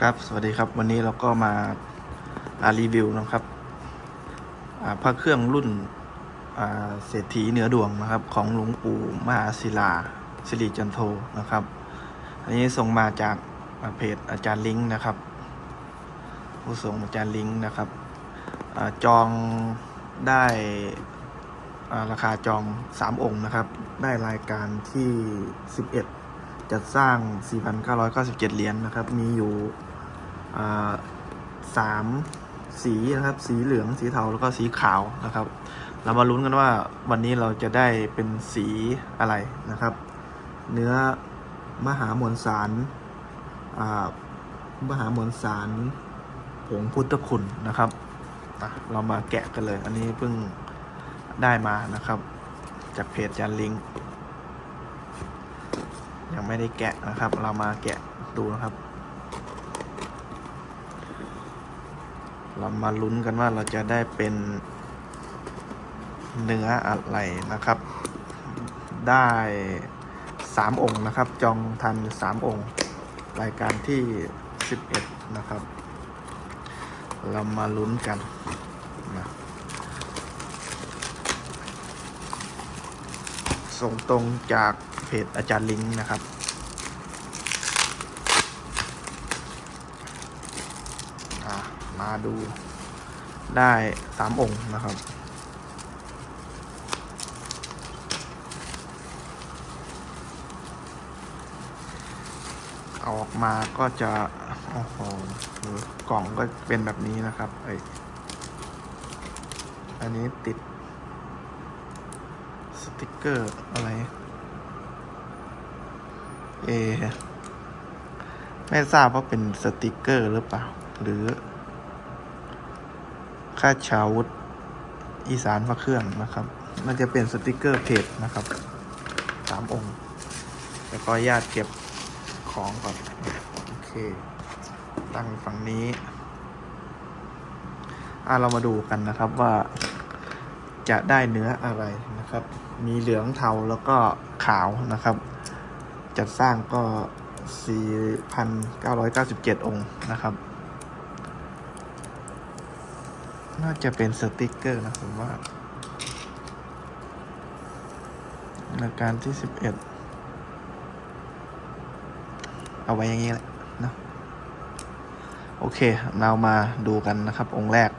ครับสวัสดีครับวันนี้เราก็มาารีวิวนะครับอ่าพระเครื่องรุ่นเศรษฐีเหนือดวงนะครับ ของหลวงปู่มหาศิลาสิริจันโทนะครับ อันนี้ส่งมาจากาเพจอาจารย์ลิงก์นะครับ ผู้ส่งอาจารย์ลิงก์นะครับอจองได้ราคาจอง 3 องค์นะครับ ได้รายการที่ 11 จัดสร้าง 4,997 เหรียญนะครับ มีอยู่สามสีนะครับ สีเหลือง สีเทา แล้วก็สีขาวนะครับ เรามาลุ้นกันว่าวันนี้เราจะได้เป็นสีอะไรนะครับ เนื้อมหามวลสารมหามวลสารผงพุทธคุณนะครับ เรามาแกะกันเลย อันนี้เพิ่งได้มานะครับ จากเพจยันลิงก์ ยังไม่ได้แกะนะครับ เรามาแกะดูนะครับ เรามาลุ้นกันว่าเราจะได้เป็นเนื้ออะไรนะครับ ได้สามองค์นะครับ จองทันสามองค์ รายการที่สิบเอ็ดนะครับ เรามาลุ้นกันนะส่งตรงจากเพจอาจารย์ลิงก์นะครับ อะมา ดูได้สามองค์นะครับ เอาออกมาก็จะโอ้โหกล่องก็เป็นแบบนี้นะครับไอยอันนี้ติด สติกเกอร์อะไร เอ ไม่ทราบว่าเป็นสติกเกอร์หรือเปล่า หรือ ค่าชาวุธอีสานพระเครื่องนะครับ มันจะเป็นสติกเกอร์เพจนะครับสามองค์ แล้วก็ญาติเก็บของก่อน โอเค ตั้งฝั่งนี้อะเรามาดูกันนะครับว่าจะได้เนื้ออะไรนะครับ มีเหลืองเทาแล้วก็ขาวนะครับ จัดสร้างก็ 4,997 องค์นะครับ น่าจะเป็นสติกเกอร์นะผมว่าราการที่11เอาไว้อย่างนี้แหละนะโอเค เรามาดูกันนะครับ องค์แรก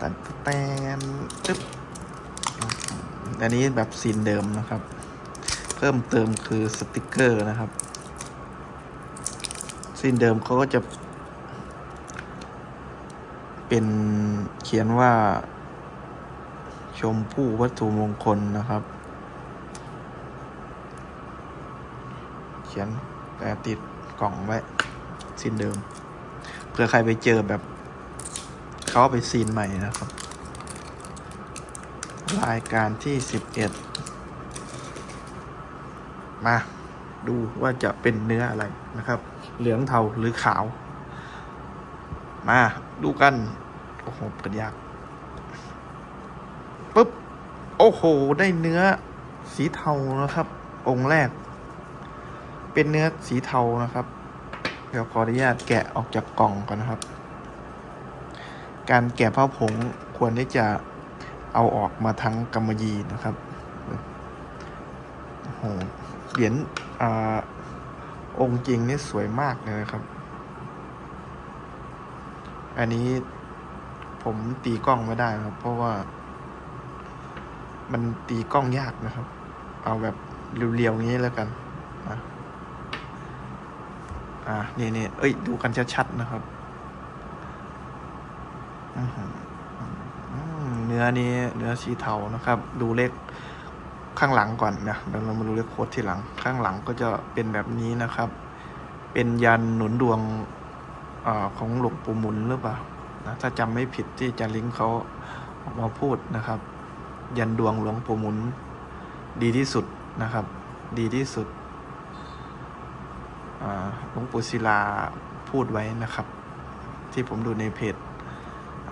ตันแตนตึ๊บอันนี้แบบซีนเดิมนะครับ เพิ่มเติมคือสติกเกอร์นะครับซีนเดิมเขาก็จะ เป็นเขียนว่า ชมพู่วัตถุมงคลนะครับ เขียนแต่ติดกล่องไว้ซีนเดิมเผื่อใครไปเจอแบบเขาเอาไปซีนใหม่นะครับ รายการที่สิบเอ็ดมาดูว่าจะเป็นเนื้ออะไรนะครับ เหลืองเทาหรือขาว มา ดูกัน โอ้โหเปิดยากปุ๊บ โอ้โห ได้เนื้อสีเทานะครับ องค์แรก เป็นเนื้อสีเทานะครับ เดี๋ยวขออนุญาตแกะออกจากกล่องก่อนนะครับ การแกะผ้าผงควรที่จะเอาออกมาทั้งกำมะยีนะครับโอ้โห เหรียญอองค์จริงนี่สวยมากเลยนะครับ อันนี้ผมตีกล้องไม่ได้ครับ เพราะว่า มันตีกล้องยากนะครับ เอาแบบเรียวๆงี้แล้วกันอะอ่านี่นี่เอ้ย ดูกันชัดๆนะครับเนื้อนี้เนื้อสีเทานะครับ ดูเลขข้างหลังก่อนนะเดี๋ยวเรามาดูเลขโค้ดทีหลัง ข้างหลังก็จะเป็นแบบนี้นะครับ เป็นยันหนุนดวง อของหลวงปู่หมุนหรือเปล่านะถ้าจำไม่ผิดที่อาจารย์ลิงเขาออกมาพูดนะครับ ยันดวงหลวงปู่หมุน ดีที่สุดนะครับ ดีที่สุดหลวงปู่ศิลาพูดไว้นะครับ ที่ผมดูในเพจ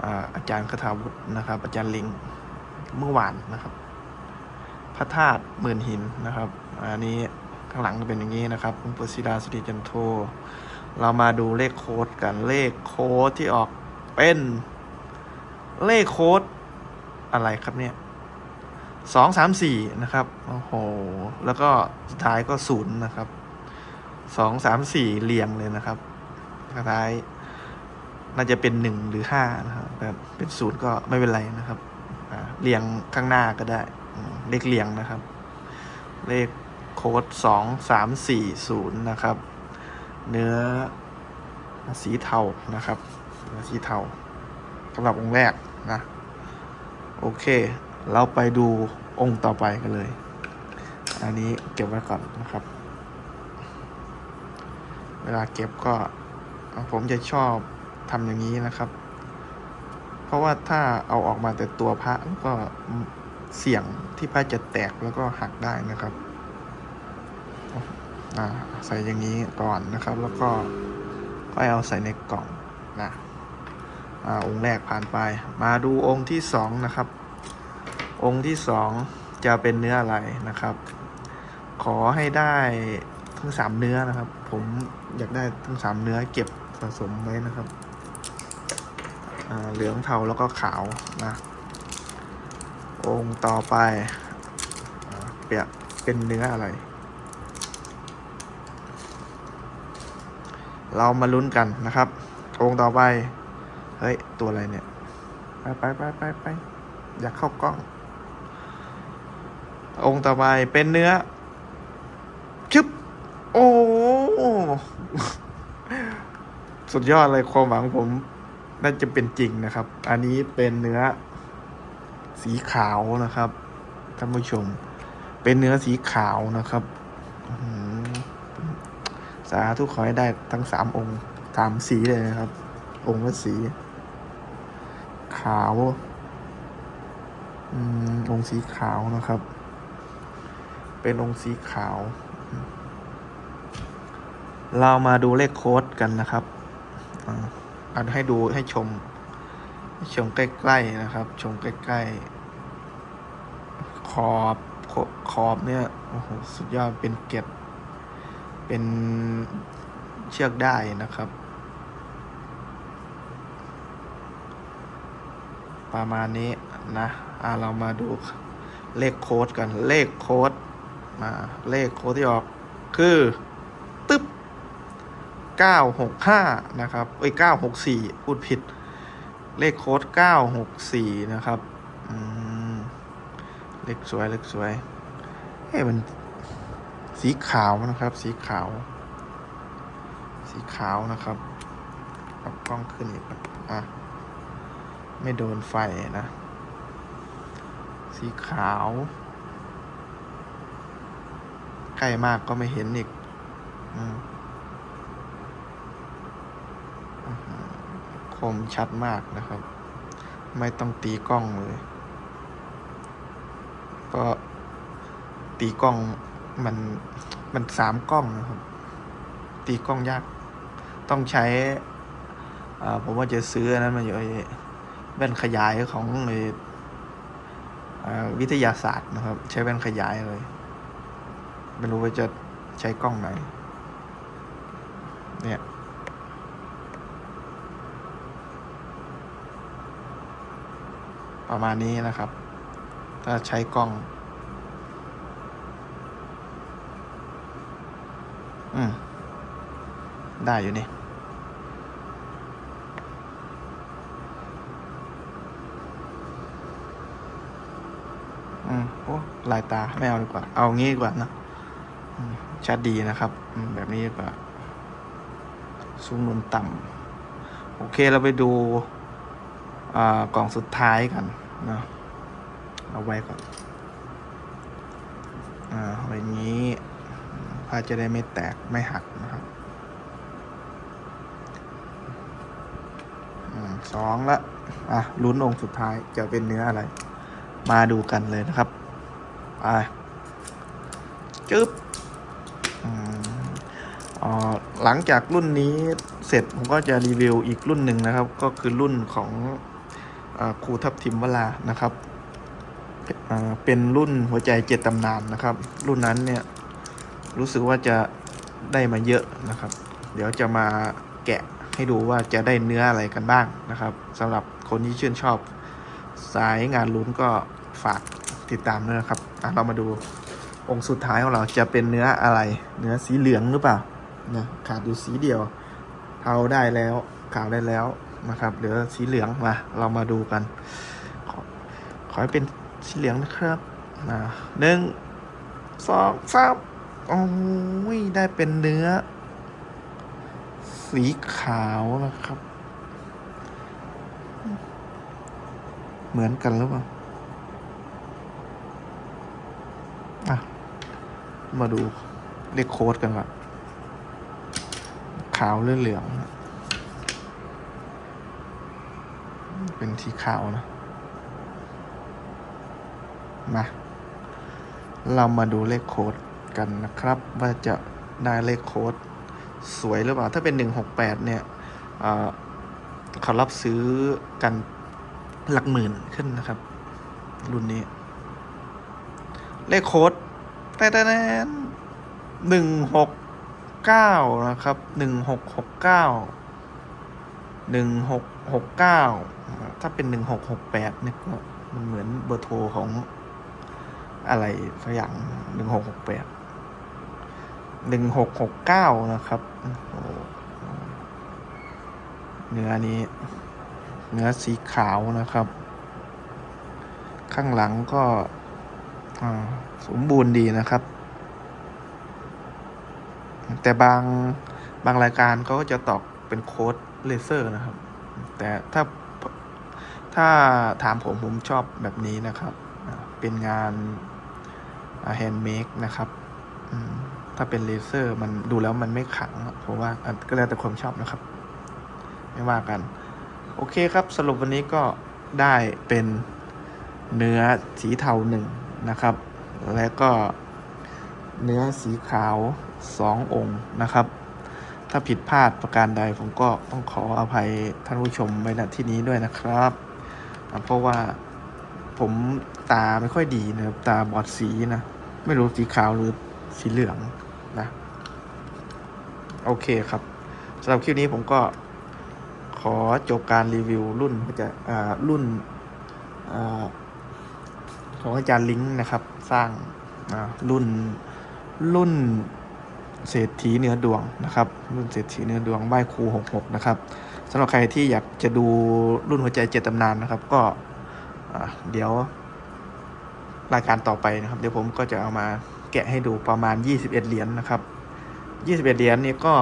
อาอาจารย์คาถาวุฒินะครับ อาจารย์ลิงเมื่อวานนะครับ พระธาตุหมื่นหินนะครับ อันนี้ข้างหลังเป็นอย่างนี้นะครับหลวงปู่ศิลาสิริจันโท เรามาดูเลขโค้ดกันเลขโค้ดที่ออกเป็น เลขโค้ดอะไรครับเนี่ยสองสามสี่นะครับ โอ้โห แล้วก็สุดท้ายก็ศูนย์นะครับสองสามสี่เรียงเลยนะครับสุดท้ายน่าจะเป็นหนึ่งหรือห้านะครับแบบเป็นศูนย์ก็ไม่เป็นไรนะครับเรียงข้างหน้าก็ได้ เลขเรียงนะครับ เลขโค้ดสองสามสี่ศูนย์นะครับ เนื้อสีเทานะครับเนื้อสีเทาสำหรับองค์แรกนะโอเค เราไปดูองค์ต่อไปกันเลย อันนี้เก็บไว้ก่อนนะครับ เวลาเก็บก็ผมจะชอบทำอย่างนี้นะครับ เพราะว่าถ้าเอาออกมาแต่ตัวพระก็เสี่ยงที่พระจะแตกแล้วก็หักได้นะครับ อ่าใส่อย่างนี้ก่อนนะครับ แล้วก็ค่อยเอาใส่ในกล่องนะอ่าองค์แรกผ่านไป มาดูองค์ที่สองนะครับ องค์ที่สองจะเป็นเนื้ออะไรนะครับ ขอให้ได้ทั้งสามเนื้อนะครับ ผมอยากได้ทั้งสามเนื้อเก็บสะสมไว้นะครับอ่าเหลืองเทาแล้วก็ขาวนะองค์ต่อไปอเปียกเป็นเนื้ออะไร เรามาลุ้นกันนะครับ องค์ต่อไป เฮ้ย ตัวอะไรเนี่ย ไปไปไปไปไปอยากเข้ากล้อง องค์ต่อไปเป็นเนื้อ ชึบ โอ้ สุดยอดเลยความหวังผม น่าจะเป็นจริงนะครับ อันนี้เป็นเนื้อ สีขาวนะครับท่านผู้ชม เป็นเนื้อสีขาวนะครับอื สาธุขอให้ได้ทั้งสามองค์สามสีเลยนะครับ องค์ละสี ขาวอืมองค์สีขาวนะครับ เป็นองค์สีขาว เรามาดูเลขโค้ดกันนะครับอ่าอันให้ดูให้ชมให้ชมใกล้ๆนะครับ ชมใกล้ๆขอบขอบเนี่ยโอ้โหสุดยอดเป็นเก็ด เป็นเชือกได้นะครับ ประมาณนี้นะอ่าเรามาดูเลขโค้ดกันเลขโค้ดมาเลขโค้ดที่ออกคือตึ๊บเก้าหกห้านะครับ เอ้ยเก้าหกสี่พูดผิด เลขโค้ดเก้าหกสี่นะครับ เลขสวย เลขสวย เฮ้ยมัน สีขาวนะครับ สีขาว สีขาวนะครับปรับกล้องขึ้นอีกอะไม่โดนไฟนะ สีขาว ใกล้มากก็ไม่เห็นอีกอคมชัดมากนะครับ ไม่ต้องตีกล้องเลย ก็ตีกล้อง มันมันสามกล้องนะครับ ตีกล้องยาก ต้องใช้อ่าผมว่าจะซื้ออันนั้นมาอยู่ไอ้แว่นขยายของไอ้วิทยาศาสตร์นะครับ ใช้แว่นขยายเลย ไม่รู้ว่าจะใช้กล้องไหน เนี่ยประมาณนี้นะครับ ถ้าใช้กล้อง อืมได้อยู่นี่อืมโอ้ลายตาไม่เอาดีกว่า เอางี้ดีกว่านะชัดดีนะครับอืมแบบนี้ดีกว่าสูงนุนต่ำโอเคเราไปดูอ่ากล่องสุดท้ายกันนะเอาไว้ก่อน อ่าไว้นี้ ผ้าจะได้ไม่แตกไม่หักนะครับสองละอะลุ้นองค์สุดท้ายจะเป็นเนื้ออะไร มาดูกันเลยนะครับไปจึ๊บหลังจากรุ่นนี้เสร็จผมก็จะรีวิวอีกรุ่นหนึ่งนะครับ ก็คือรุ่นของอครูทับทิมวลานะครับ เป็นรุ่นหัวใจเจ็ดตำนานนะครับ รุ่นนั้นเนี่ย รู้สึกว่าจะได้มาเยอะนะครับ เดี๋ยวจะมาแกะให้ดูว่าจะได้เนื้ออะไรกันบ้างนะครับสำหรับคนที่ชื่นชอบ สายงานลุ้นก็ฝากติดตามด้วยนะครับอะเรามาดูองค์สุดท้ายของเราจะเป็นเนื้ออะไร เนื้อสีเหลืองหรือเปล่านะขาดอยู่สีเดียวเทาได้แล้วขาวได้แล้วนะครับเหลือสีเหลืองมาเรามาดูกัน ขอขอให้เป็นสีเหลืองนะครับหนึ่งสองสาม โอ้ยได้เป็นเนื้อ สีขาวนะครับ เหมือนกันหรือเปล่าอะ มาดูเลขโค้ดกันก่อนขาวหรือเหลือง เป็นสีขาวนะ มา เรามาดูเลขโค้ด กันนะครับ ว่าจะได้เลขโค้ดสวยหรือเปล่า ถ้าเป็น 168 เนี่ยเอ่อเขารับซื้อกันหลักหมื่นขึ้นนะครับ รุ่นนี้ เลขโค้ดแต่แต่หนึ่งหกเก้านะครับหนึ่งหกหกเก้าหนึ่งหกหกเก้าถ้าเป็นหนึ่งหกหกแปดเนี่ยก็มันเหมือนเบอร์โทรของอะไรสักอย่างหนึ่งหกหกแปด หนึ่งหกหกเก้านะครับเนื้อนี้เนื้อสีขาวนะครับ ข้างหลังก็สมบูรณ์ดีนะครับ แต่บางบางรายการเขาก็จะตอกเป็นโค้ดเลเซอร์นะครับ แต่ถ้าถ้าถามผมผมชอบแบบนี้นะครับ เป็นงานแฮนด์เมดนะครับ อืม ถ้าเป็นเลเซอร์มันดูแล้วมันไม่ขังเพราะว่าก็แล้วแต่ความชอบนะครับ ไม่ว่ากัน โอเคครับสรุปวันนี้ก็ได้เป็นเนื้อสีเทาหนึ่งนะครับ และก็เนื้อสีขาวสององค์นะครับ ถ้าผิดพลาดประการใดผมก็ต้องขออภัยท่านผู้ชมไว้ณที่นี้ด้วยนะครับ เพราะว่าผมตาไม่ค่อยดีนะครับ ตาบอดสีนะ ไม่รู้สีขาวหรือสีเหลือง นะ โอเคครับสำหรับคลิปนี้ผมก็ขอจบการรีวิวรุ่นจะอ่ารุ่นอของอาจารย์ลิงก์นะครับ สร้างอ่ารุ่นรุ่นเศรษฐีเนื้อดวงนะครับ รุ่นเศรษฐีเนื้อดวงใบครูหกหกนะครับสำหรับใครที่อยากจะดูรุ่นหัวใจเจ็ดตำนานนะครับ ก็เดี๋ยวรายการต่อไปนะครับ เดี๋ยวผมก็จะเอามา แกะให้ดูประมาณ 21 เหรียญนะครับ 21 เหรียญนี่ก็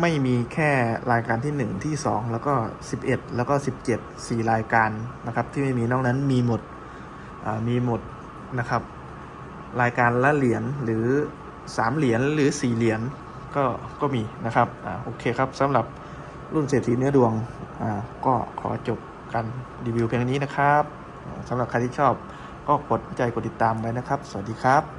ไม่มีแค่รายการที่ 1 ที่ 2 แล้วก็ 11 แล้วก็ 17 4 รายการนะครับ ที่ไม่มีนอกนั้นมีหมดมีหมดนะครับ รายการละเหรียญหรือ 3 เหรียญหรือ 4 เหรียญก็ก็มีนะครับอโอเคครับสำหรับรุ่นเศรษฐีเนื้อดวงก็ขอจบการรีวิวเพียงนี้นะครับสำหรับใครที่ชอบก็กดใจกดติดตามไว้นะครับ สวัสดีครับ